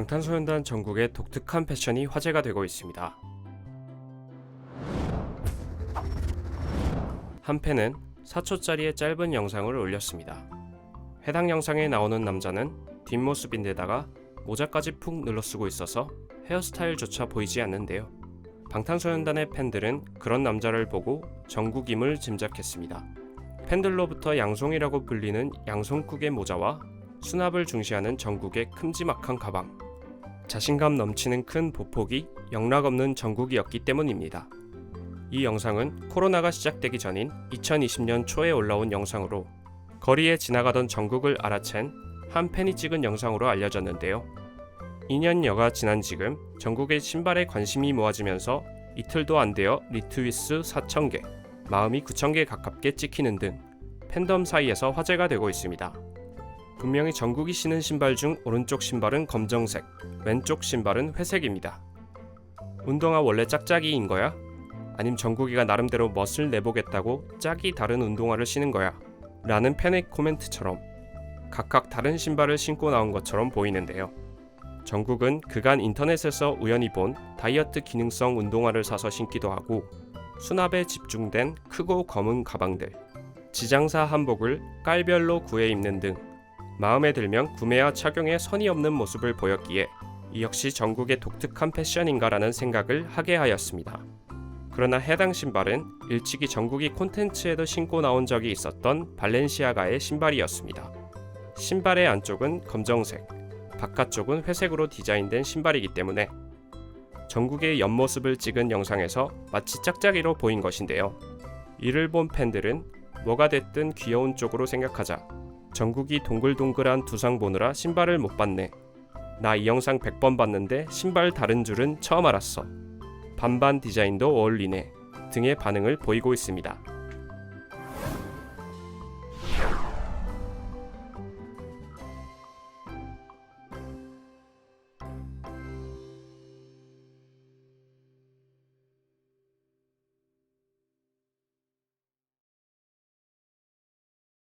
방탄소년단 전국의 독특한 패션이 화제가 되고 있습니다. 한 팬은 4초짜리의 짧은 영상을 올렸습니다. 해당 영상에 나오는 남자는 뒷모습인데다가 모자까지 푹 눌러쓰고 있어서 헤어스타일조차 보이지 않는데요. 방탄소년단의 팬들은 그런 남자를 보고 정국임을 짐작했습니다. 팬들로부터 양송이라고 불리는 양송국의 모자와 수납을 중시하는 정국의 큼지막한 가방, 자신감 넘치는 큰 보폭이 영락없는 정국이었기 때문입니다. 이 영상은 코로나가 시작되기 전인 2020년 초에 올라온 영상으로 거리에 지나가던 정국을 알아챈 한 팬이 찍은 영상으로 알려졌는데요. 2년여가 지난 지금 전국의 신발에 관심이 모아지면서 이틀도 안 되어 리트윗스 4,000개, 마음이 9,000개 가깝게 찍히는 등 팬덤 사이에서 화제가 되고 있습니다. 분명히 정국이 신은 신발 중 오른쪽 신발은 검정색, 왼쪽 신발은 회색입니다. 운동화 원래 짝짝이인 거야? 아님 정국이가 나름대로 멋을 내보겠다고 짝이 다른 운동화를 신은 거야? 라는 팬의 코멘트처럼 각각 다른 신발을 신고 나온 것처럼 보이는데요. 정국은 그간 인터넷에서 우연히 본 다이어트 기능성 운동화를 사서 신기도 하고 수납에 집중된 크고 검은 가방들, 지장사 한복을 깔별로 구해 입는 등 마음에 들면 구매와 착용에 선이 없는 모습을 보였기에 이 역시 전국의 독특한 패션인가라는 생각을 하게 하였습니다. 그러나 해당 신발은 일찍이 전국이 콘텐츠에도 신고 나온 적이 있었던 발렌시아가의 신발이었습니다. 신발의 안쪽은 검정색, 바깥쪽은 회색으로 디자인된 신발이기 때문에 전국의 옆모습을 찍은 영상에서 마치 짝짝이로 보인 것인데요. 이를 본 팬들은 뭐가 됐든 귀여운 쪽으로 생각하자. 전국이 동글동글한 두상 보느라 신발을 못 봤네. 나 이 영상 100번 봤는데 신발 다른 줄은 처음 알았어. 반반 디자인도 어울리네. 등의 반응을 보이고 있습니다.